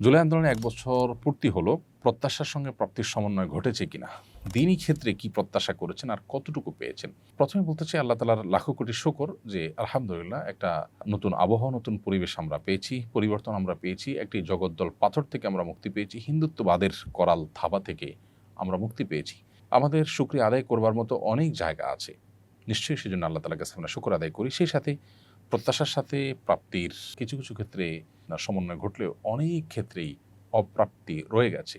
জুলাই আন্দোলনে এক বছর পূর্তি হলো, প্রত্যাশার সঙ্গে প্রাপ্তির সমন্বয় ঘটেছে কিনা? দিনই ক্ষেত্রে কি প্রত্যাশা করেছেন আর কতটুকু পেয়েছেন? প্রথমে বলতে চাই আল্লাহ তালার লাখো কোটি শকর যে, আলহামদুলিল্লাহ একটা নতুন আবহাওয়া, নতুন পরিবেশ আমরা পেয়েছি, পরিবর্তন আমরা পেয়েছি, একটি জগদ্দল পাথর থেকে আমরা মুক্তি পেয়েছি, হিন্দুত্ববাদের করাল থাবা থেকে আমরা মুক্তি পেয়েছি। আমাদের শুক্রিয়া আদায় করবার মতো অনেক জায়গা আছে। নিশ্চয়ই সেজন্য আল্লাহ তালার কাছে আমরা শুকর আদায় করি। সেই সাথে প্রত্যাশার সাথে প্রাপ্তির কিছু কিছু ক্ষেত্রে সমন্বয় ঘটলেও অনেক ক্ষেত্রেই অপ্রাপ্তি রয়ে গেছে।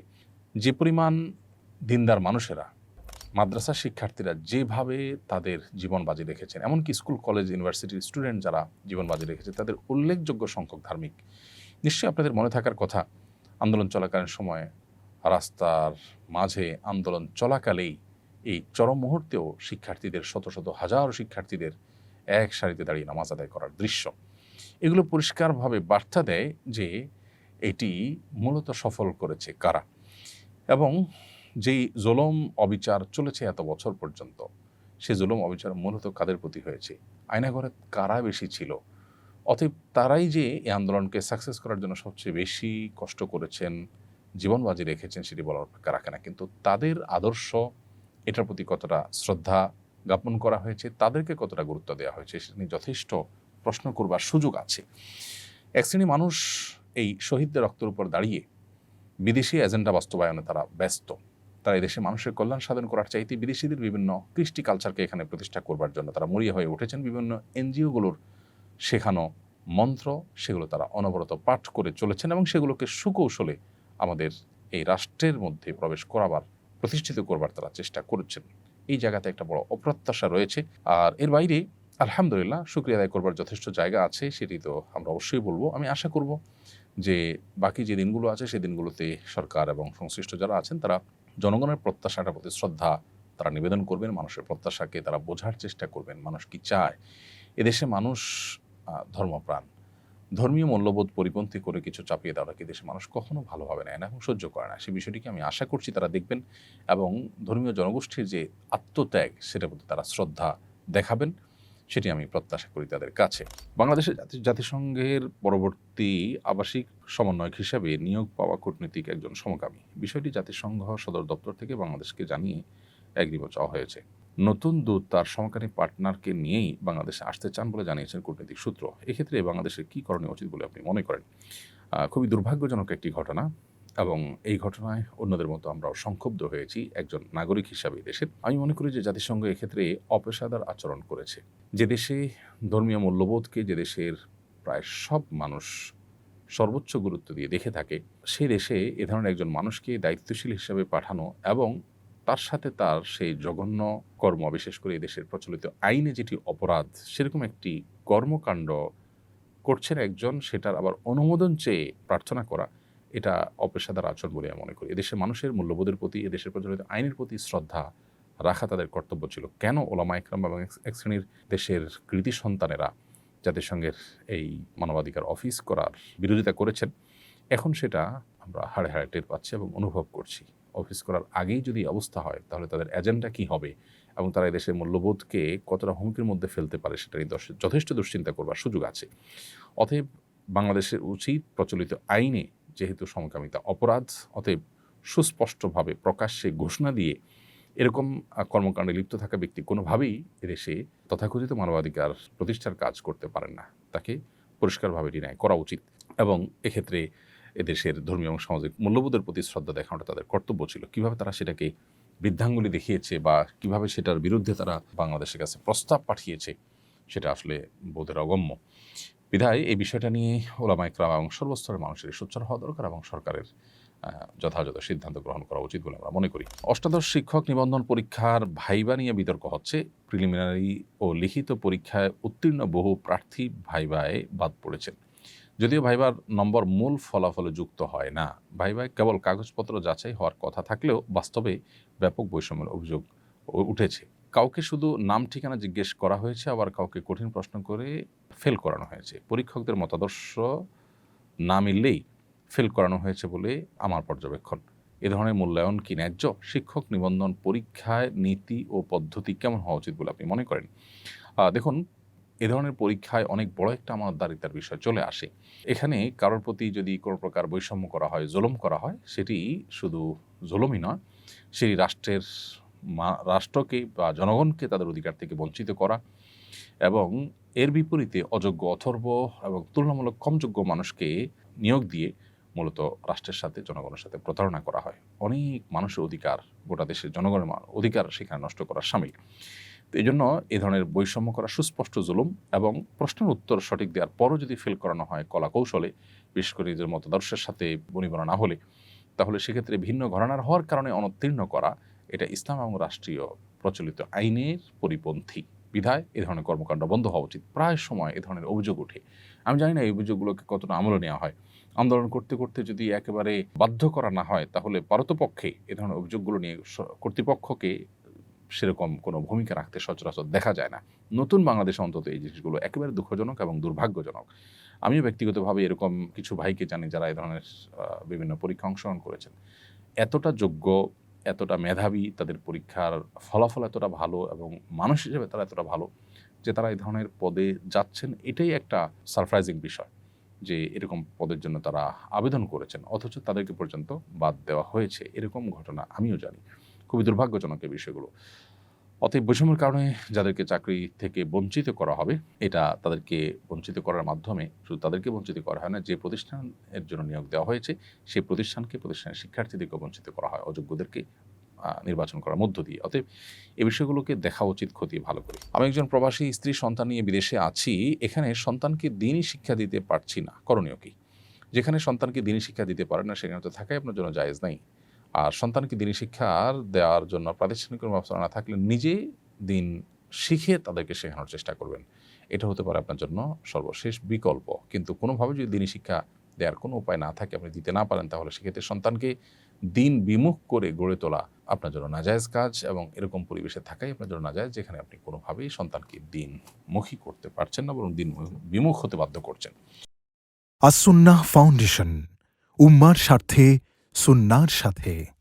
যে পরিমাণ দিনদার মানুষেরা, মাদ্রাসা শিক্ষার্থীরা যেভাবে তাদের জীবন বাজি রেখেছেন, এমনকি স্কুল, কলেজ ইউনিভার্সিটির স্টুডেন্ট যারা জীবন বাজি রেখেছে, তাদের উল্লেখযোগ্য সংখ্যক ধার্মিক। নিশ্চয়ই আপনাদের মনে থাকার কথা, আন্দোলন চলাকালীন সময়ে রাস্তার মাঝে আন্দোলন চলাকালেই এই চরম মুহূর্তেও শিক্ষার্থীদের, শত শত হাজার শিক্ষার্থীদের এক সারিতে দাঁড়িয়ে নামাজ আদায় করার দৃশ্য। এগুলো পরিষ্কারভাবে বার্তা দেয় যে এটি মূলত সফল করেছে কারা? এবং যেই জুলম অবিচার চলেছে এত বছর পর্যন্ত, সে জুলম অবিচার মূলত কাদের প্রতি হয়েছে? আয়নাঘরে কারা বেশি ছিল? অতএব তারাই যে এই আন্দোলনকে সাকসেস করার জন্য সবচেয়ে বেশি কষ্ট করেছেন, জীবন বাজি রেখেছেন সেটি বলার অপেক্ষা রাখে না। কিন্তু তাদের আদর্শ, এটার প্রতি কতটা শ্রদ্ধা জ্ঞাপন করা হয়েছে, তাদেরকে কতটা গুরুত্ব দেওয়া হয়েছে সেটা নিয়ে যথেষ্ট প্রশ্ন করবার সুযোগ আছে। এক শ্রেণি মানুষ এই শহীদদের রক্তের উপর দাঁড়িয়ে বিদেশি এজেন্ডা বাস্তবায়নে তারা ব্যস্ত। তারা এদেশে মানুষের কল্যাণ সাধন করার চাইতে বিদেশিদের বিভিন্ন কৃষ্টি কালচারকে এখানে প্রতিষ্ঠা করবার জন্য তারা মরিয়া হয়ে উঠেছেন। বিভিন্ন এনজিওগুলোর শেখানো মন্ত্র, সেগুলো তারা অনবরত পাঠ করে চলেছেন এবং সেগুলোকে সুকৌশলে আমাদের এই রাষ্ট্রের মধ্যে প্রবেশ করাবার, প্রতিষ্ঠিত করবার তারা চেষ্টা করছেন। এই জায়গাতে একটা বড় অপ্রত্যাশা রয়েছে। আর এর বাইরে আলহামদুলিল্লাহ শুক্রিয়া আদায় করবার যথেষ্ট জায়গা আছে, সেটি তো আমরা অবশ্যই বলব। আমি আশা করব যে বাকি যে দিনগুলো আছে, সেই দিনগুলোতে সরকার এবং সংশ্লিষ্ট যারা আছেন, তারা জনগণের প্রত্যাশাটার প্রতি শ্রদ্ধা তারা নিবেদন করবেন, মানুষের প্রত্যাশাকে তারা বোঝার চেষ্টা করবেন। মানুষ কি চায়? এদেশে মানুষ ধর্মপ্রাণ। ধর্মীয় মূল্যবোধ পরিপন্থী করে কিছু চাপিয়ে দেওয়া কি দেশে মানুষ কখনো ভালোভাবে নেয় না এবং সহ্য করে না? সেই বিষয়টিকে আমি আশা করছি তারা দেখবেন এবং ধর্মীয় জনগোষ্ঠীর যে আত্মত্যাগ, সেটার প্রতি তারা শ্রদ্ধা দেখাবেন, সেটি আমি প্রত্যাশা করি তাদের কাছে। বাংলাদেশের জাতি- জাতিসংঘের পরবর্তী আবাসিক সমন্বয়ক হিসাবে নিয়োগ পাওয়া কূটনীতিক একজন সমকামী। বিষয়টি জাতিসংঘ সদর দপ্তর থেকে বাংলাদেশকে জানিয়ে এগ্রিমেন্ট চাওয়া হয়েছে। নতুন দূত তার সমকামী পার্টনারকে নিয়েই বাংলাদেশে আসতে চান বলে জানিয়েছেন কূটনৈতিক সূত্র। এক্ষেত্রে বাংলাদেশের কী করণীয় উচিত বলে আপনি মনে করেন? খুবই দুর্ভাগ্যজনক একটি ঘটনা এবং এই ঘটনায় অন্যদের মতো আমরাও সংক্ষুব্ধ হয়েছি একজন নাগরিক হিসাবে দেশের। আমি মনে করি যে জাতিসংঘ এক্ষেত্রে অপেশাদার আচরণ করেছে। যে দেশে ধর্মীয় মূল্যবোধকে যে দেশের প্রায় সব মানুষ সর্বোচ্চ গুরুত্ব দিয়ে দেখে থাকে, সে দেশে এ ধরনের একজন মানুষকে দায়িত্বশীল হিসাবে পাঠানো এবং তার সাথে তার সেই জঘন্য কর্ম, বিশেষ করে দেশের প্রচলিত আইনে যেটি অপরাধ, সেরকম একটি কর্মকাণ্ড করছেন একজন, সেটার আবার অনুমোদন চেয়ে প্রার্থনা করা, এটা অপেশাদার আচরণ বলে আমি মনে করি। এদেশের মানুষের মূল্যবোধের প্রতি, এদেশের প্রচলিত আইনের প্রতি শ্রদ্ধা রাখা তাদের কর্তব্য ছিল। কেন ওলামা একরাম এবং এক শ্রেণির দেশের কৃতি সন্তানেরা জাতিসংঘের এই মানবাধিকার অফিস করার বিরোধিতা করেছেন, এখন সেটা আমরা হাড়ে হাড়ে টের পাচ্ছি এবং অনুভব করছি। অফিস করার আগেই যদি অবস্থা হয়, তাহলে তাদের এজেন্ডা কি হবে? এবং তারা এদেশের মূল্যবোধকে কতটা হুমকির মধ্যে ফেলতে পারে সেটা নিয়ে যথেষ্ট দুশ্চিন্তা করবার সুযোগ আছে। অতএব বাংলাদেশের উচিত প্রচলিত আইনে যেহেতু সমকামিতা অপরাধ, অতএব সুস্পষ্টভাবে প্রকাশ্যে ঘোষণা দিয়ে এরকম কর্মকাণ্ডে লিপ্ত থাকা ব্যক্তি কোনোভাবেই এদেশে তথাকথিত মানবাধিকার প্রতিষ্ঠার কাজ করতে পারেন না। তাকে পরিষ্কারভাবে ডিনায় করা উচিত। এবং এক্ষেত্রে এদেশের ধর্মীয় এবং সামাজিক মূল্যবোধের প্রতি শ্রদ্ধা দেখানোটা তাদের কর্তব্য ছিল। কীভাবে তারা সেটাকে বৃদ্ধাঙ্গুলি দেখিয়েছে বা কীভাবে সেটার বিরুদ্ধে তারা বাংলাদেশের কাছে প্রস্তাব পাঠিয়েছে, সেটা আসলে বোধের অগম্য। বিধায় এই বিষয়টা নিয়ে ওলামা ইকরাম এবং সর্বস্তরের মানুষের সোচ্চার হওয়া দরকার এবং সরকারের যথাযথ সিদ্ধান্ত গ্রহণ করা উচিত বলে আমরা মনে করি। অষ্টাদশ শিক্ষক নিবন্ধন পরীক্ষার ভাইবা নিয়ে বিতর্ক হচ্ছে। প্রিলিমিনারি ও লিখিত পরীক্ষায় উত্তীর্ণ বহু প্রার্থী ভাইবায় বাদ পড়েছেন। যদিও ভাইবার নম্বর মূল ফলাফলে যুক্ত হয় না ভাইবায় কেবল কাগজপত্র যাচাই হওয়ার কথা থাকলেও বাস্তবে ব্যাপক বৈষম্যের অভিযোগ উঠেছে। কাউকে শুধু নাম ঠিকানা জিজ্ঞেস করা হয়েছে, আবার কাউকে কঠিন প্রশ্ন করে ফেল করানো হয়েছে। পরীক্ষকদের মতাদর্শ না মিললেই ফেল করানো হয়েছে বলে আমার পর্যবেক্ষণ। এ ধরনের মূল্যায়ন কি ন্যায্য? শিক্ষক নিবন্ধন পরীক্ষায় নীতি ও পদ্ধতি কেমন হওয়া উচিত বলে আপনি মনে করেন? দেখুন এ ধরনের পরীক্ষায় অনেক বড় একটা আমার আমানতদারিতার বিষয় চলে আসে। এখানে কারোর প্রতি যদি কোনো প্রকার বৈষম্য করা হয়, জুলুম করা হয়, সেটি শুধু জুলুমই নয়, সেই রাষ্ট্রের রাষ্ট্রকে বা জনগণকে তাদের অধিকার থেকে বঞ্চিত করা এবং এর বিপরীতে অযোগ্য, অথর্ব এবং তুলনামূলক কমযোগ্য মানুষকে নিয়োগ দিয়ে মূলত রাষ্ট্রের সাথে, জনগণের সাথে প্রতারণা করা হয়। অনেক মানুষের অধিকার গোটা দেশের জনগণের অধিকার সেখানে নষ্ট করার সামিল। এই জন্য এ ধরনের বৈষম্য করা সুস্পষ্ট জুলুম এবং প্রশ্নের উত্তর সঠিক দেওয়ার পরও যদি ফেল করানো হয় কলা কৌশলে বিশেষ করে নিজের মতাদর্শের সাথে বনিবনা না হলে, তাহলে সেক্ষেত্রে ভিন্ন ঘরানার হওয়ার কারণে অনুত্তীর্ণ করা এটা ইসলাম এবং রাষ্ট্রীয় প্রচলিত আইনের পরিপন্থী বিধায় এ ধরনের কর্মকাণ্ড বন্ধ হওয়া উচিত। প্রায় সময় এ ধরনের অভিযোগ ওঠে। আমি জানি না এই অভিযোগগুলোকে কতটা আমলে নেওয়া হয়। আন্দোলন করতে করতে যদি একেবারে বাধ্য করা না হয়, তাহলে পারতপক্ষে এ ধরনের অভিযোগগুলো নিয়ে কর্তৃপক্ষকে সেরকম কোনো ভূমিকা রাখতে সচরাচর দেখা যায় না। নতুন বাংলাদেশে অন্তত এই জিনিসগুলো একেবারে দুঃখজনক এবং দুর্ভাগ্যজনক। আমিও ব্যক্তিগতভাবে এরকম কিছু ভাইকে জানি যারা এই ধরনের বিভিন্ন পরীক্ষা অংশগ্রহণ করেছেন। এতটা যোগ্য, এতটা মেধাবী, তাদের পরীক্ষার ফলাফল এতটা ভালো এবং মানুষ হিসেবে তারা এতটা ভালো যে তারা এই ধরনের পদে যাচ্ছেন, এটাই একটা সারপ্রাইজিং বিষয় যে এরকম পদের জন্য তারা আবেদন করেছেন। অথচ তাদেরকে পর্যন্ত বাদ দেওয়া হয়েছে। এরকম ঘটনা আমিও জানি। খুবই দুর্ভাগ্যজনক এই বিষয়গুলো। অতএব বৈষম্যের কারণে যাদেরকে চাকরি থেকে বঞ্চিত করা হবে, এটা তাদেরকে বঞ্চিত করার মাধ্যমে, শুধু তাদেরকে বঞ্চিত করা হয় না, যে প্রতিষ্ঠানের জন্য নিয়োগ দেওয়া হয়েছে সেই প্রতিষ্ঠানকে, প্রতিষ্ঠানের শিক্ষার্থীদেরকে বঞ্চিত করা হয়, অযোগ্যদেরকে নির্বাচন করার মধ্য দিয়ে। অতএব এ বিষয়গুলোকে দেখা উচিত খতিয়ে ভালো করে। আমি একজন প্রবাসী, স্ত্রী, সন্তান নিয়ে বিদেশে আছি, এখানে সন্তানকে দিনই শিক্ষা দিতে পারছি না। করণীয় কি? যেখানে সন্তানকে দিনই শিক্ষা দিতে পারে না, সেখানে তো থাকাই আপনার জন্য জায়েজ নাই। আর সন্তানকে দিনই শিক্ষা দেওয়ার জন্য প্রাতিষ্ঠানিক কোনো ব্যবস্থা না থাকলে নিজে দিন শিখে তাদেরকে শেখানোর চেষ্টা করবেন। এটা হতে পারে আপনার জন্য সর্বশেষ বিকল্প। কিন্তু কোনোভাবে যদি দিনই শিক্ষা দেওয়ার কোনো উপায় না থাকে, আপনি দিতে না পারেন, তাহলে সেক্ষেত্রে সন্তানকে দিন বিমুখ করে গড়ে তোলা আপনার জন্য নাজায়েজ কাজ এবং এরকম পরিবেশে থাকাই আপনার জন্য নাজায়জ, যেখানে আপনি কোনোভাবেই সন্তানকে দিনমুখী করতে পারছেন না, বরং দিন বিমুখ হতে বাধ্য করছেন। আসুন্নাহ ফাউন্ডেশন, উম্মার স্বার্থে সুন্নার সাথে।